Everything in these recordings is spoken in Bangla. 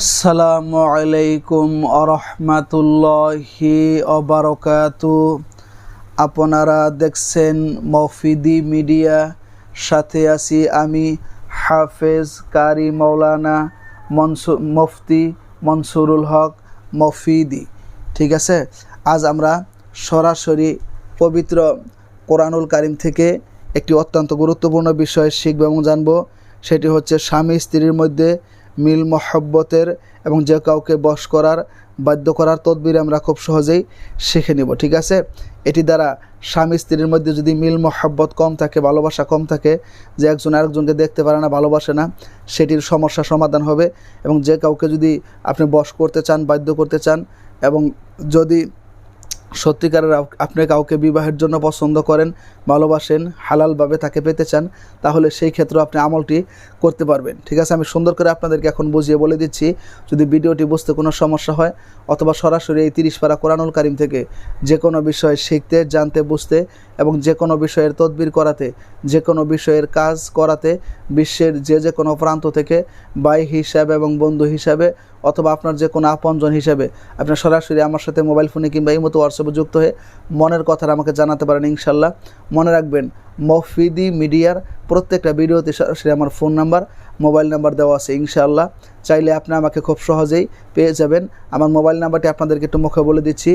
আসসালামু আলাইকুম আরহামাতুল্লাহি অবারকাতু আপনারা দেখছেন মফিদি মিডিয়া, সাথে আছি আমি হাফেজ কারি মৌলানা মনসু, মুফতি মনসুরুল হক মফিদি। ঠিক আছে? আজ আমরা সরাসরি পবিত্র কোরআনুল কারিম থেকে একটি অত্যন্ত গুরুত্বপূর্ণ বিষয় শিখব এবং জানব, সেটি হচ্ছে স্বামী স্ত্রীর মধ্যে মিল মহব্বতের এবং যে কাউকে বশ করার, বাধ্য করার তদবির আমরা খুব সহজেই শিখে নিব, ঠিক আছে? এটি দ্বারা স্বামী স্ত্রীর মধ্যে যদি মিল মহব্বত কম থাকে, ভালোবাসা কম থাকে, যে একজন আরেকজনকে দেখতে পারে না, ভালোবাসে না, সেটির সমস্যা সমাধান হবে এবং যে কাউকে যদি আপনি বশ করতে চান, বাধ্য করতে চান এবং যদি সত্যিকারের আপনি কাউকে বিবাহের জন্য পছন্দ করেন, ভালোবাসেন, হালালভাবে তাকে পেতে চান, তাহলে সেই ক্ষেত্রে আপনি আমলটি করতে পারবেন। ঠিক আছে, আমি সুন্দর করে আপনাদেরকে এখন বুঝিয়ে বলে দিচ্ছি, যদি ভিডিওটি বুঝতে কোনো সমস্যা হয়, অথবা সরাসরি এই তিরিশ পাড়া কোরআনুল কারিম থেকে যে কোনো বিষয় শিখতে, জানতে, বুঝতে এবং যে কোনো বিষয়ের তদবির করাতে, যে কোনো বিষয়ের কাজ করাতে বিশ্বের যে যে কোনো প্রান্ত থেকে ভাই হিসাবে এবং বন্ধু হিসাবে অথবা আপনার যে কোনো আপনজন হিসাবে আপনার সরাসরি আমার সাথে মোবাইল ফোনে কিংবা এই মতো হোয়াটসঅ্যাপে যুক্ত হয়ে মনের কথাটা আমাকে জানাতে পারেন ইনশাল্লাহ। মনে রাখবেন, মফিদি মিডিয়ার প্রত্যেকটা ভিডিওতে সরাসরি আমার ফোন নাম্বার, মোবাইল নাম্বার দেওয়া আছে ইনশাআল্লাহ। চাইলে আপনি আমাকে খুব সহজেই পেয়ে যাবেন। আমার মোবাইল নাম্বারটি আপনাদেরকে একটু মুখে বলে দিচ্ছি,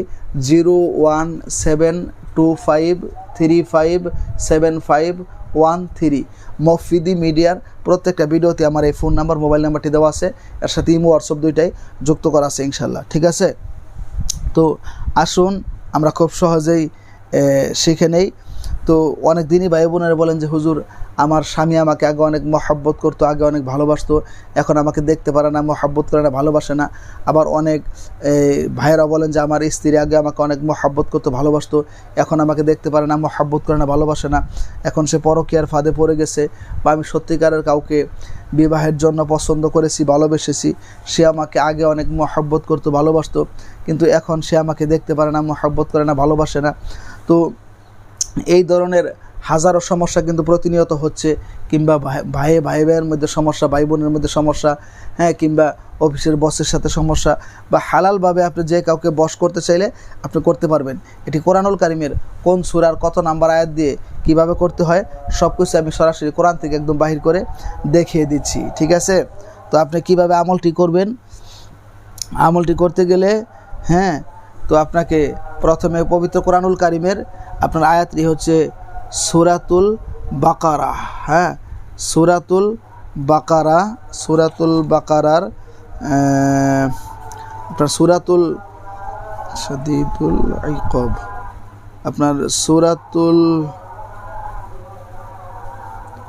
zero one seven two five three five seven five one three. মফিদি মিডিয়ার প্রত্যেকটা ভিডিওতে আমার এই ফোন নাম্বার, মোবাইল নাম্বারটি দেওয়া আছে। এর সাথে ইমো, হোয়াটসঅ্যাপ দুইটাই যুক্ত করা আছে ইনশাল্লাহ ঠিক আছে? তো আসুন, আমরা খুব সহজেই শিখে নেই। তো অনেক দিনই ভাই বোনেরা বলেন যে, হুজুর, আমার স্বামী আমাকে আগে অনেক মহাব্বত করতো, আগে অনেক ভালোবাসতো। এখন আমাকে দেখতে পারে না, মহাব্বত করে না, ভালোবাসে না। আবার অনেক ভাইয়েরা বলেন যে, আমার স্ত্রী আগে আমাকে অনেক মহাব্বত করতো, ভালোবাসতো। এখন আমাকে দেখতে পারে না, মহাব্বত করে না, ভালোবাসে না। এখন সে পরকীয়ার ফাঁদে পড়ে গেছে বা আমি সত্যিকারের কাউকে বিবাহের জন্য পছন্দ করেছি, ভালোবেসেছি। সে আমাকে আগে অনেক মহাব্বত করতো, ভালোবাসতো। কিন্তু এখন সে আমাকে দেখতে পারে না, মহাব্বত করে না, ভালোবাসে না। তো এই ধরনের হাজারো সমস্যা কিন্তু প্রতিনিয়ত হচ্ছে, কিংবা ভাই ভাই ভাই ভাইয়ের মধ্যে সমস্যা, ভাই বোনের মধ্যে সমস্যা হ্যাঁ কিংবা অফিসের বসের সাথে সমস্যা, বা হালালভাবে আপনি যে কাউকে বস করতে চাইলে আপনি করতে পারবেন। এটি কোরআনুল কারিমের কোন সুরার কত নাম্বার আয়াত দিয়ে কীভাবে করতে হয় সব কিছু আমি সরাসরি কোরআন থেকে একদম বাহির করে দেখিয়ে দিচ্ছি, ঠিক আছে? তো আপনি কীভাবে আমলটি করবেন? আমলটি করতে গেলে হ্যাঁ তো আপনাকে প্রথমে পবিত্র কোরআনুল কারিমের আপনার আয়াতটি হচ্ছে সুরাতুল বাকারা হ্যাঁ? সুরাতুল বাকারা, সুরাতুল বাকারার আপনার সুরাতুল সদিদুল আইকব, আপনার সুরাতুল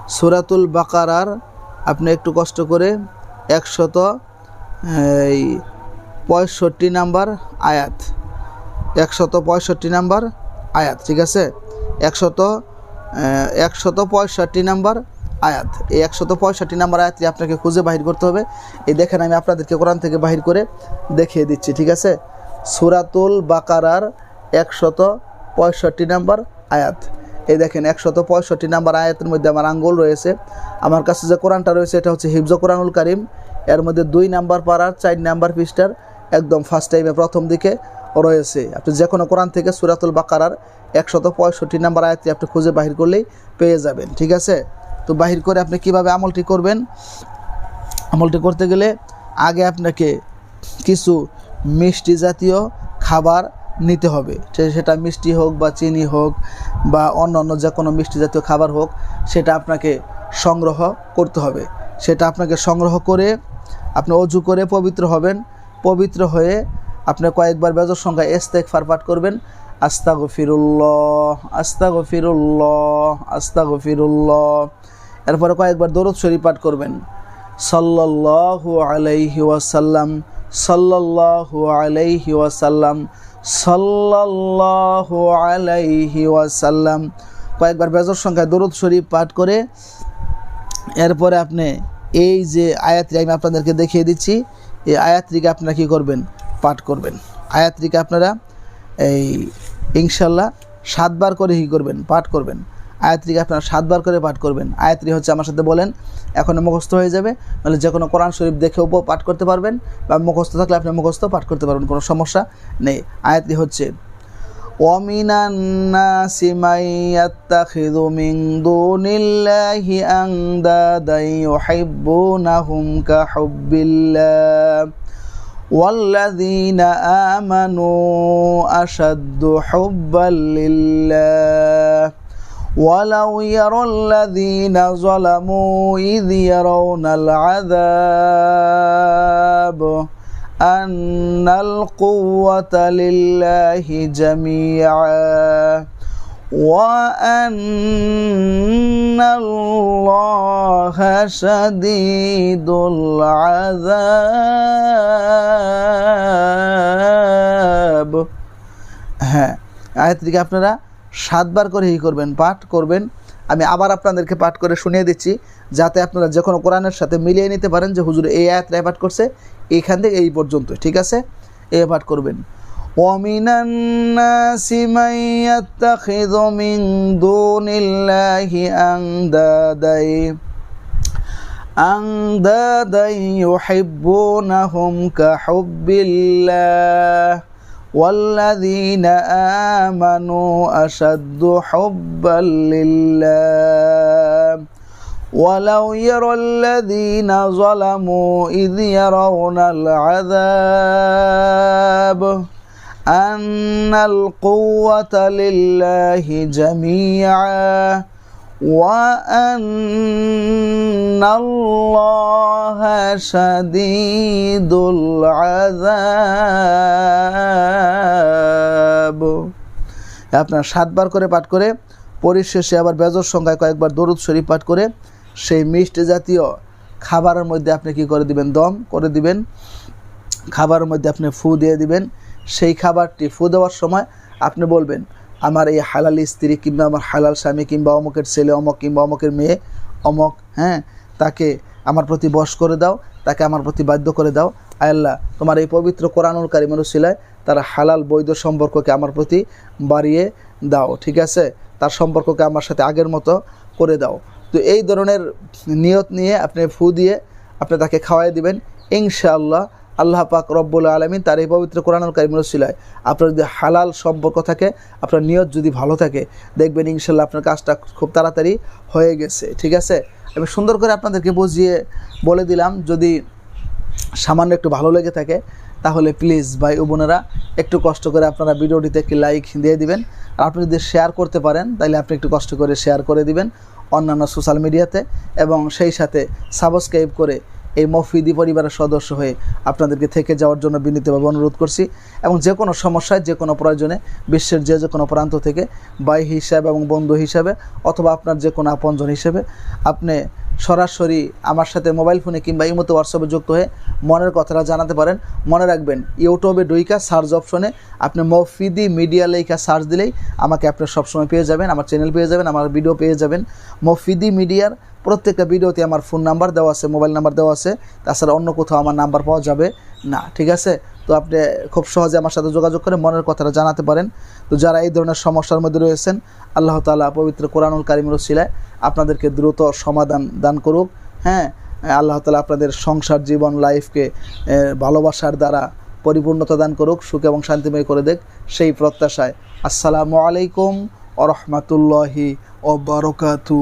সুরাতুল বাকারার আপনি একটু কষ্ট করে একশত, এই পঁয়ষট্টি নাম্বার আয়াত, একশত পঁয়ষট্টি নাম্বার আয়াত, ঠিক আছে? একশত একশত পঁয়ষট্টি নাম্বার আয়াত। এই একশত পঁয়ষট্টি নাম্বার আয়াতটি আপনাকে খুঁজে বাহির করতে হবে। এই দেখেন, আমি আপনাদেরকে কোরআন থেকে বাহির করে দেখিয়ে দিচ্ছি, ঠিক আছে? সুরাতুল বাকারার একশত পঁয়ষট্টি নাম্বার আয়াত। এই দেখেন, একশত পঁয়ষট্টি নাম্বার আয়াতের মধ্যে আমার আঙ্গুল রয়েছে। আমার কাছে যে কোরআনটা রয়েছে, এটা হচ্ছে হিফজ কোরআনুল করিম। এর মধ্যে দুই নাম্বার পাড়ার চার নাম্বার পৃষ্ঠার একদম ফার্স্ট টাইমে প্রথম দিকে। রয়েছে। আপনি যে কোনো কোরআন থেকে সুরাতুল বাকারার একশত পঁয়ষট্টি নাম্বার আয়াতটি আপনি খুঁজে বাহির করলেই পেয়ে যাবেন, ঠিক আছে? তো বাহির করে আপনি কীভাবে আমলটি করবেন? আমলটি করতে গেলে আগে আপনাকে কিছু মিষ্টি জাতীয় খাবার নিতে হবে। সেটা মিষ্টি হোক বা চিনি হোক বা অন্য অন্য যে কোনো মিষ্টি জাতীয় খাবার হোক, সেটা আপনাকে সংগ্রহ করতে হবে। সেটা আপনাকে সংগ্রহ করে আপনি অজু করে পবিত্র হবেন। পবিত্র হয়ে আপনি কয়েকবার বেজর সংখ্যা এস্তেক পাঠ করবেন। আস্তা গফিরুল্লাহ আস্তা গফিরুল্লাহ আস্তা গফিরুল্লাহ এরপরে কয়েকবার দরদ শরীফ পাঠ করবেন। সাল্লাল্লাহু আলাইহি ওয়াসাল্লাম, সাল্লাল্লাহু আলাইহি ওয়াসাল্লাম, সাল্লাল্লাহু আলাইহি ওয়াসাল্লাম। কয়েকবার বেজর সংখ্যায় দরুদ শরীফ পাঠ করে এরপরে আপনি এই যে আয়াতটি আমি আপনাদেরকে দেখিয়ে দিচ্ছি, এই আয়াতটিকে আপনারা কী করবেন? পাঠ করবেন আয়াতটিকে আপনারা এই ইনশাল্লাহ সাতবার করে কী করবেন পাঠ করবেন আয়াতটিকে আপনারা সাতবার করে পাঠ করবেন আয়াতটি হচ্ছে আমার সাথে বলেন এখন মুখস্থ হয়ে যাবে নাহলে যে কোনো কোরআন শরীফ দেখেও পাঠ করতে পারবেন বা মুখস্থ থাকলে আপনি মুখস্থ পাঠ করতে পারবেন কোনো সমস্যা নেই আয়াতটি হচ্ছে ومن الناس من يتخذ من دون الله أندادا يحبونهم كحب الله والذين آمنوا أشد حبا لله. ولو يرى الذين ظلموا إذ يرون العذاب أن القوة لله جميعا. وأن الله شديد العذاب হ্যাঁ আয়াতটিকে আপনারা সাতবার করে ই করবেন পাঠ করবেন আমি আবার আপনাদেরকে পাঠ করে শুনিয়ে দিচ্ছি যাতে আপনারা যে কোনো কোরআনের সাথে মিলিয়ে নিতে পারেন যে হুজুর এই আয়াতটায় পাঠ করছে এইখান থেকে এই পর্যন্ত ঠিক আছে এ পাঠ করবেন ومن الناس من يتخذ من دون الله أندادا أندادا يحبونهم كحب الله والذين آمنوا أشد حبا لله. ولو يرى الذين ظلموا إذ يرون العذاب أن القوة لله جميعا وأن الله شديد العذاب আপনার সাতবার করে পাঠ করে পরিশেষে আবার বেজর সংখ্যায় কয়েকবার দরুদ শরীফ পাঠ করে সেই মিষ্টি জাতীয় খাবারের মধ্যে আপনি কি করে দিবেন দম করে দিবেন খাবারের মধ্যে আপনি ফু দিয়ে দিবেন সেই খাবারটি ফু দেওয়ার সময় আপনি বলবেন, আমার এই হালাল স্ত্রী কিংবা আমার হালাল স্বামী কিংবা অমকের ছেলে, অমক কিংবা অমকের মেয়ে, অমক হ্যাঁ তাকে আমার প্রতি বশ করে দাও, তাকে আমার প্রতি বাধ্য করে দাও। আল্লাহ, তোমার এই পবিত্র কোরআনুল কারিমের উসিলায় তারা হালাল বৈধ সম্পর্ককে আমার প্রতি বাড়িয়ে দাও, ঠিক আছে? তার সম্পর্ককে আমার সাথে আগের মতো করে দাও। তো এই ধরনের নিয়ত নিয়ে আপনি ফু দিয়ে আপনি তাকে খাওয়াই দিবেন। ইনশাআল্লাহ আল্লাহ পাক রব্বুল আলমিন তার এই পবিত্র কোরআনুল কারিমের উসিলায় আপনার যদি হালাল সম্পর্ক থাকে, আপনার নিয়ত যদি ভালো থাকে, দেখবেন ইনশাল্লাহ আপনার কাজটা খুব তাড়াতাড়ি হয়ে গেছে। ঠিক আছে? আমি সুন্দর করে আপনাদেরকে বুঝিয়ে বলে দিলাম, যদি সামান্য একটু ভালো লেগে থাকে, তাহলে প্লিজ ভাই বোনেরা একটু কষ্ট করে আপনারা ভিডিওটিতে একটি লাইক দিয়ে দিবেন। আর আপনি যদি শেয়ার করতে পারেন, তাহলে আপনি একটু কষ্ট করে শেয়ার করে দিবেন অন্যান্য সোশ্যাল মিডিয়াতে এবং সেই সাথে সাবস্ক্রাইব করে এই মফিদি পরিবারের সদস্য হয়ে আপনাদেরকে থেকে যাওয়ার জন্য বিনীতভাবে অনুরোধ করছি এবং যে কোনো সমস্যায়, যে কোনো প্রয়োজনে, বিশ্বের যে যে কোনো প্রান্ত থেকে বাই হিসাবে এবং বন্ধু হিসাবে অথবা আপনার যে কোনো আপনজন হিসেবে আপনি সরাসরি আমার সাথে মোবাইল ফোনে কিংবা ইমতো হোয়াটসঅ্যাপে যুক্ত হয়ে মনের কথাটা জানাতে পারেন। মনে রাখবেন, ইউটিউবে ডুইকা সার্চ অপশনে আপনি মফিদি মিডিয়া লেখা সার্চ দিলেই আমাকে আপনি সবসময় পেয়ে যাবেন, আমার চ্যানেল পেয়ে যাবেন, আমার ভিডিও পেয়ে যাবেন। মফিদি মিডিয়ার প্রত্যেকটা ভিডিওতে আমার ফোন নাম্বার দেওয়া আছে মোবাইল নাম্বার দেওয়া আছে। তাছাড়া অন্য কোথাও আমার নাম্বার পাওয়া যাবে না, ঠিক আছে? তো আপনি খুব সহজে আমার সাথে যোগাযোগ করে মনের কথাটা জানাতে পারেন। তো যারা এই ধরনের সমস্যার মধ্যে রয়েছেন, আল্লাহ তালা পবিত্র কোরআনুল কারিমুর শিলায় আপনাদেরকে দ্রুত সমাধান দান করুক। হ্যাঁ আল্লাহ তালা আপনাদের সংসার জীবন, লাইফকে ভালোবাসার দ্বারা পরিপূর্ণতা দান করুক, সুখ এবং শান্তিময় করে দেখ। সেই প্রত্যাশায়। আসসালামু আলাইকুম ও রহমতুল্লাহি ও বারকাতু